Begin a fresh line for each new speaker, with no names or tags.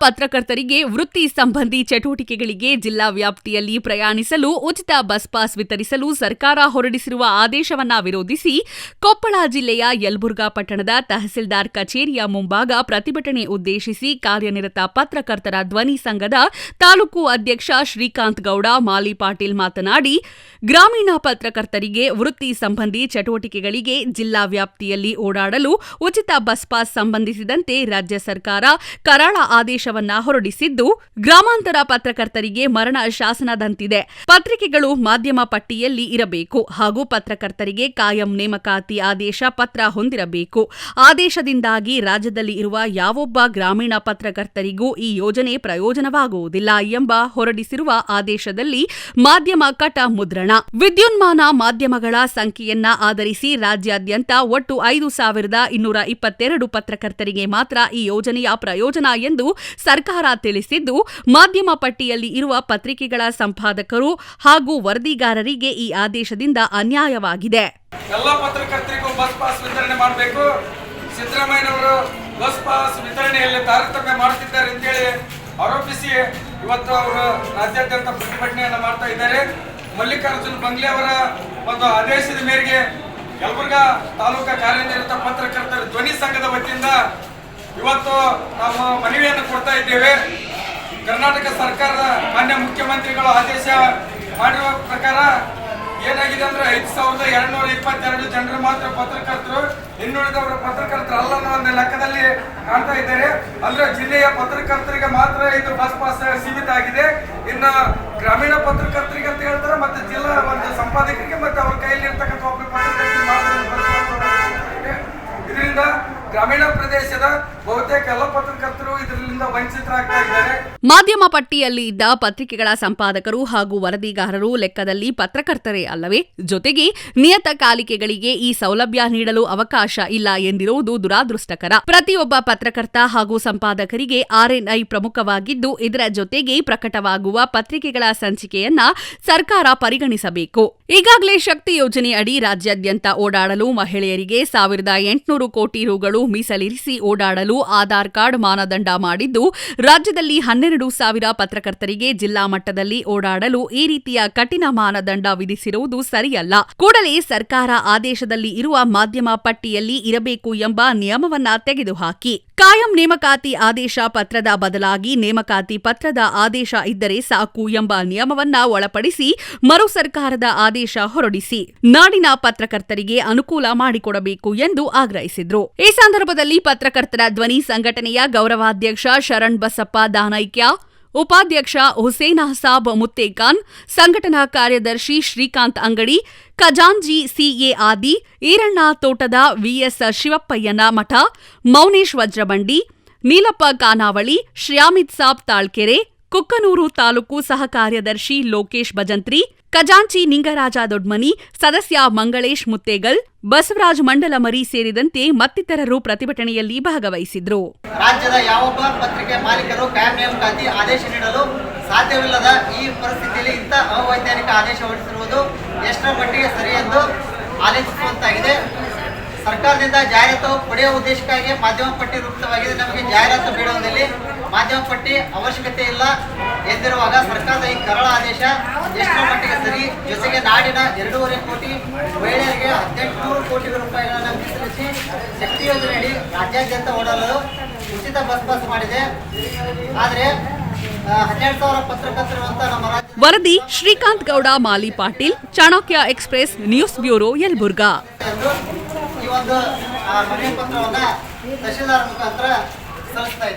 ಪತ್ರಕರ್ತರಿಗೆ ವೃತ್ತಿ ಸಂಬಂಧಿ ಚಟುವಟಿಕೆಗಳಿಗೆ ಜಿಲ್ಲಾ ವ್ಯಾಪ್ತಿಯಲ್ಲಿ ಪ್ರಯಾಣಿಸಲು ಉಚಿತ ಬಸ್ ಪಾಸ್ ವಿತರಿಸಲು ಸರ್ಕಾರ ಹೊರಡಿಸಿರುವ ಆದೇಶವನ್ನ ವಿರೋಧಿಸಿ ಕೊಪ್ಪಳ ಜಿಲ್ಲೆಯ ಯಲಬುರ್ಗಾ ಪಟ್ಟಣದ ತಹಸೀಲ್ದಾರ್ ಕಚೇರಿಯ ಮುಂಭಾಗ ಪ್ರತಿಭಟನೆ ಉದ್ದೇಶಿಸಿ ಕಾರ್ಯನಿರತ ಪತ್ರಕರ್ತರ ಧ್ವನಿ ಸಂಘದ ತಾಲೂಕು ಅಧ್ಯಕ್ಷ ಶ್ರೀಕಾಂತ್ ಗೌಡ, ಮಾಲಿ ಪಾಟೀಲ್ ಮಾತನಾಡಿ, ಗ್ರಾಮೀಣ ಪತ್ರಕರ್ತರಿಗೆ ವೃತ್ತಿ ಸಂಬಂಧಿ ಚಟುವಟಿಕೆಗಳಿಗೆ ಜಿಲ್ಲಾ ವ್ಯಾಪ್ತಿಯಲ್ಲಿ ಓಡಾಡಲು ಉಚಿತ ಬಸ್ ಪಾಸ್ ಸಂಬಂಧಿಸಿದಂತೆ ರಾಜ್ಯ ಸರ್ಕಾರ ಕರಾಳ ಆದೇಶವನ್ನ ಹೊರಡಿಸಿದ್ದು ಗ್ರಾಮಾಂತರ ಪತ್ರಕರ್ತರಿಗೆ ಮರಣ ಶಾಸನದಂತಿದೆ ಪತ್ರಿಕೆಗಳು ಮಾಧ್ಯಮ ಪಟ್ಟಿಯಲ್ಲಿ ಇರಬೇಕು ಹಾಗೂ ಪತ್ರಕರ್ತರಿಗೆ ಕಾಯಂ ನೇಮಕಾತಿ ಆದೇಶ ಪತ್ರ ಹೊಂದಿರಬೇಕು. ಆದೇಶದಿಂದಾಗಿ ರಾಜ್ಯದಲ್ಲಿ ಇರುವ ಯಾವೊಬ್ಬ ಗ್ರಾಮೀಣ ಪತ್ರಕರ್ತರಿಗೂ ಈ ಯೋಜನೆ ಪ್ರಯೋಜನವಾಗುವುದಿಲ್ಲ ಎಂಬ ಹೊರಡಿಸಿರುವ ಆದೇಶದಲ್ಲಿ ಮಾಧ್ಯಮ ಕಟ ಮುದ್ರಣ ವಿದ್ಯುನ್ಮಾನ ಮಾಧ್ಯಮಗಳ ಸಂಖ್ಯೆಯನ್ನ ಆಧರಿಸಿ ರಾಜ್ಯಾದ್ಯಂತ ಒಟ್ಟು ಐದು ಸಾವಿರದ ಇನ್ನೂರ ಇಪ್ಪತ್ತೆರಡು ಪತ್ರಕರ್ತರಿಗೆ ಮಾತ್ರ ಈ ಯೋಜನೆಯ ಪ್ರಯೋಜನ ಎಂದು ಸರ್ಕಾರ ತಿಳಿಸಿದ್ದು, ಮಾಧ್ಯಮ ಪಟ್ಟಿಯಲ್ಲಿ ಇರುವ ಪತ್ರಿಕೆಗಳ ಸಂಪಾದಕರು ಹಾಗೂ ವರದಿಗಾರರಿಗೆ ಈ ಆದೇಶದಿಂದ ಅನ್ಯಾಯವಾಗಿದೆ.
ಎಲ್ಲ ಪತ್ರಕರ್ತರಿಗೂ ಬಸ್ ಪಾಸ್ ವಿತರಣೆ ಮಾಡಬೇಕು. ಸಿದ್ದರಾಮಯ್ಯನವರು ಬಸ್ ಪಾಸ್ ವಿತರಣೆಯಲ್ಲಿ ತಾರತಮ್ಯ ಮಾಡುತ್ತಿದ್ದಾರೆ ಅಂತೇಳಿ ಆರೋಪಿಸಿ ಇವತ್ತು ಅವರು ರಾಜ್ಯಾದ್ಯಂತ ಪ್ರತಿಭಟನೆಯನ್ನು ಮಾಡ್ತಾ ಇದ್ದಾರೆ. ಮಲ್ಲಿಕಾರ್ಜುನ್ ಬಂಗ್ಲೆ ಅವರ ಒಂದು ಆದೇಶದ ಮೇರೆಗೆ ಯಲಬುರ್ಗಾ ತಾಲೂಕಾ ಕಾರ್ಯನಿರತ ಪತ್ರಕರ್ತರ ಧ್ವನಿ ಸಂಘದ ವತಿಯಿಂದ ಇವತ್ತು ನಾವು ಮನವಿಯನ್ನು ಕೊಡ್ತಾ ಇದ್ದೇವೆ. ಕರ್ನಾಟಕ ಸರ್ಕಾರದ ಮಾನ್ಯ ಮುಖ್ಯಮಂತ್ರಿಗಳು ಆದೇಶ ಮಾಡಿರುವ ಪ್ರಕಾರ ಏನಾಗಿದೆ ಅಂದ್ರೆ ಐದು ಸಾವಿರದ ಎರಡ್ನೂರ ಇಪ್ಪತ್ತೆರಡು ಜನರು ಮಾತ್ರ ಪತ್ರಕರ್ತರು, ಇನ್ನುಳಿದವರು ಪತ್ರಕರ್ತರು ಅಲ್ಲ ಒಂದು ಲೆಕ್ಕದಲ್ಲಿ ಕಾಣ್ತಾ ಇದ್ದಾರೆ. ಅಂದ್ರೆ ಜಿಲ್ಲೆಯ ಪತ್ರಕರ್ತರಿಗೆ ಮಾತ್ರ ಇದು ಬಸ್ ಪಾಸ್ ಸೀಮಿತ ಆಗಿದೆ. ಇನ್ನು ಗ್ರಾಮೀಣ ಪತ್ರಕರ್ತರಿಗೆ ಅಂತ ಹೇಳ್ತಾರೆ, ಮತ್ತೆ ಜಿಲ್ಲಾ ಒಂದು ಸಂಪಾದಕರಿಗೆ ಮತ್ತೆ ಅವ್ರ ಕೈಯಲ್ಲಿ ಇರ್ತಕ್ಕಂಥ ಒಬ್ಬ ಪತ್ರಕರ್ತರಿಗೆ ಮಾತ್ರ ಇದು ಬಸ್ ಪಾಸ್ ಹೊರಡಿಸಲಾಗಿದೆ. ಇದರಿಂದ ಗ್ರಾಮೀಣ ಪ್ರದೇಶದ ಬಹುತೇಕ ಎಲ್ಲ ಪತ್ರಕರ್ತರು ಇದರಿಂದ ವಂಚಿತರಾಗ್ತಾ ಇದ್ದಾರೆ.
ಮಾಧ್ಯಮ ಪಟ್ಟಿಯಲ್ಲಿ ಇದ್ದ ಪತ್ರಿಕೆಗಳ ಸಂಪಾದಕರು ಹಾಗೂ ವರದಿಗಾರರು ಲೆಕ್ಕದಲ್ಲಿ ಪತ್ರಕರ್ತರೇ ಅಲ್ಲವೇ? ಜೊತೆಗೆ ನಿಯತಕಾಲಿಕೆಗಳಿಗೆ ಈ ಸೌಲಭ್ಯ ನೀಡಲು ಅವಕಾಶ ಇಲ್ಲ ಎಂದಿರುವುದು ದುರಾದೃಷ್ಟಕರ. ಪ್ರತಿಯೊಬ್ಬ ಪತ್ರಕರ್ತ ಹಾಗೂ ಸಂಪಾದಕರಿಗೆ ಆರ್ಎನ್ಐ ಪ್ರಮುಖವಾಗಿದ್ದು, ಇದರ ಜೊತೆಗೆ ಪ್ರಕಟವಾಗುವ ಪತ್ರಿಕೆಗಳ ಸಂಚಿಕೆಯನ್ನ ಸರ್ಕಾರ ಪರಿಗಣಿಸಬೇಕು. ಈಗಾಗಲೇ ಶಕ್ತಿ ಯೋಜನೆ ಅಡಿ ರಾಜ್ಯಾದ್ಯಂತ ಓಡಾಡಲು ಮಹಿಳೆಯರಿಗೆ ಸಾವಿರದ ಎಂಟುನೂರು ಕೋಟಿ ರುಗಳು ಮೀಸಲಿರಿಸಿ ಓಡಾಡಲು ಆಧಾರ್ ಕಾರ್ಡ್ ಮಾನದಂಡ ಮಾಡಿದ್ದು, ರಾಜ್ಯದಲ್ಲಿ ಹನ್ನೆರಡು ಸಾವಿರ ಪತ್ರಕರ್ತರಿಗೆ ಜಿಲ್ಲಾ ಮಟ್ಟದಲ್ಲಿ ಓಡಾಡಲು ಈ ರೀತಿಯ ಕಠಿಣ ಮಾನದಂಡ ವಿಧಿಸಿರುವುದು ಸರಿಯಲ್ಲ. ಕೂಡಲೇ ಸರ್ಕಾರ ಆದೇಶದಲ್ಲಿ ಇರುವ ಮಾಧ್ಯಮ ಪಟ್ಟಿಯಲ್ಲಿ ಇರಬೇಕು ಎಂಬ ನಿಯಮವನ್ನ ತೆಗೆದುಹಾಕಿ. ಕಾಯಂ ನೇಮಕಾತಿ ಆದೇಶ ಪತ್ರದ ಬದಲಾಗಿ ನೇಮಕಾತಿ ಪತ್ರದ ಆದೇಶ ಇದ್ದರೆ ಸಾಕು ಎಂಬ ನಿಯಮವನ್ನ ಒಳಪಡಿಸಿ ಮರು ಸರ್ಕಾರದ ಆದೇಶ ಹೊರಡಿಸಿ ನಾಡಿನ ಪತ್ರಕರ್ತರಿಗೆ ಅನುಕೂಲ ಮಾಡಿಕೊಡಬೇಕು ಎಂದು ಆಗ್ರಹಿಸಿದ್ರು. ಈ ಸಂದರ್ಭದಲ್ಲಿ ಪತ್ರಕರ್ತರ ಧ್ವನಿ ಸಂಘಟನೆಯ ಗೌರವಾಧ್ಯಕ್ಷ ಶರಣ್ ಬಸಪ್ಪ ದಾನೈಕ್ಯ, ಉಪಾಧ್ಯಕ್ಷ ಹುಸೇನ್ ಅಹಸಾಬ್ ಮುತ್ತೇಖಾನ್ ಸಂಘಟನಾ ಕಾರ್ಯದರ್ಶಿ ಶ್ರೀಕಾಂತ್ ಅಂಗಡಿ, ಖಜಾಂಜಿ ಸಿಎ ಆದಿ, ಈರಣ್ಣ ತೋಟದ ವಿಎಸ್ ಶಿವಪ್ಪಯ್ಯನ ಮಠ, ಮೌನೇಶ್ ವಜ್ರಬಂಡಿ, ನೀಲಪ್ಪ ಕಾನಾವಳಿ ಶ್ಯಾಮಿತ್ ಸಾಬ್ ತಾಳ್ಕೆರೆ ಕುಕ್ಕನೂರು ತಾಲೂಕು ಸಹ ಕಾರ್ಯದರ್ಶಿ ಲೋಕೇಶ್ ಭಜಂತ್ರಿ, ಖಜಾಂಚಿ ನಿಂಗರಾಜ ದೊಡ್ಮನಿ, ಸದಸ್ಯ ಮಂಗಳೇಶ್ ಮುತ್ತೇಗಲ್, ಬಸವರಾಜ್ ಮಂಡಲ ಮರಿ ಸೇರಿದಂತೆ ಮತ್ತಿತರರು ಪ್ರತಿಭಟನೆಯಲ್ಲಿ ಭಾಗವಹಿಸಿದ್ರು.
ರಾಜ್ಯದ ಯಾವೊಬ್ಬ ಪತ್ರಿಕೆ ಮಾಲೀಕರು ಕಾಯಂ ನೇಮಕಾತಿ ಆದೇಶ ನೀಡಲು ಸಾಧ್ಯವಿಲ್ಲದ ಈ ಪರಿಸ್ಥಿತಿಯಲ್ಲಿ ಇಂಥ ಅವೈಜ್ಞಾನಿಕ ಆದೇಶ ಹೊರಡಿಸಿರುವುದು ಎಷ್ಟರ ಮಟ್ಟಿಗೆ ಸರಿ ಎಂದು ಆಲೋಚಿಸುವಂತಾಗಿದೆ. ಸರ್ಕಾರದಿಂದ ಜಾಹೀರಾತು ಪಡೆಯುವ ಉದ್ದೇಶಕ್ಕಾಗಿ ಮಾಧ್ಯಮ ಪಟ್ಟಿ ರೂಪಿತವಾಗಿದೆ. ನಮಗೆ ಜಾಹೀರಾತು ನೀಡುವುದಲ್ಲಿ ಅವಶ್ಯಕತೆ ಇಲ್ಲ ಎಂದಿರುವಾಗ ಸರ್ಕಾರದ ಈ ಕರಳ ಆದೇಶ ಎಷ್ಟರ ಮಟ್ಟಿಗೆ ಸರಿ. ಜೊತೆಗೆ ನಾಡಿನ ಎರಡೂವರೆ ಕೋಟಿ ಮಹಿಳೆಯರಿಗೆ ಹದಿನೆಂಟುನೂರು ಕೋಟಿ ರೂಪಾಯಿಗಳನ್ನು ಮೀಸಲಿಸಿ ಶಕ್ತಿ ಯೋಜನೆಯಡಿ ರಾಜ್ಯಾದ್ಯಂತ ಓಡಲು ಉಚಿತ ಬಸ್ ಪಾಸ್ ಮಾಡಿದೆ. ಆದರೆ
ವರದಿ Srikanth Gowda Mali Patil Chanakya Express News bureau Yelburga.
ಈ ಒಂದು ಆ, ಮನವಿ ಪತ್ರವನ್ನು ತಹಶೀಲ್ದಾರ್ ಮುಖಾಂತರ ಸಲ್ಲಿಸ್ತಾ